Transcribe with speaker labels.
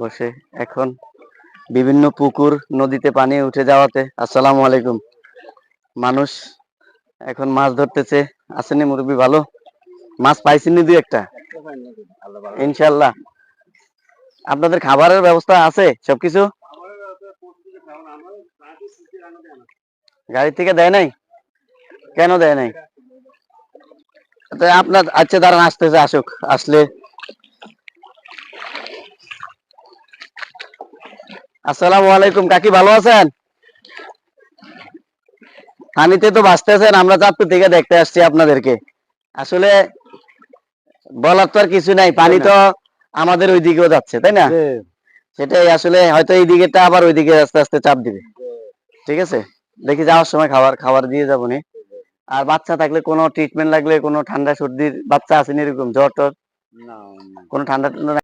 Speaker 1: বসে। এখন বিভিন্ন পুকুর, নদীতে পানি উঠে যাওয়াতে, আসসালামু আলাইকুম। মানুষ এখন মাছ ধরতেছে। আসেনি মুরব্বী, ভালো? মাছ পাইছেনি দুই একটা? ইনশাল্লাহ আপনাদের খাবারের ব্যবস্থা আছে সবকিছু? গাড়ি থেকে দেয় নাই? কেন দেয় নাই? আপনার আচ্ছা দাঁড়ান, আসতেছে, আসুক। আসলে আসসালামু আলাইকুম কাকি ভালো আছেন? পানিতে তো বাঁচতেছেন আমরা চাঁদপুর থেকে দেখতে আসছি আপনাদেরকে। আসলে বলার তো আর কিছু নাই পানি তো আমাদের ওই দিকেও যাচ্ছে তাই না? সেটাই আসলে হয়তো এই দিকেটা আবার ওই দিকে আস্তে আস্তে চাপ দিবে। ঠিক আছে? দেখি যাওয়ার সময় খাবার খাবার দিয়ে যাব নি। আর বাচ্চা থাকলে কোনো ট্রিটমেন্ট লাগলে কোনো ঠান্ডা সর্দির বাচ্চা আসেনি এরকম জ্বর টর কোনো ঠান্ডা টান্ডা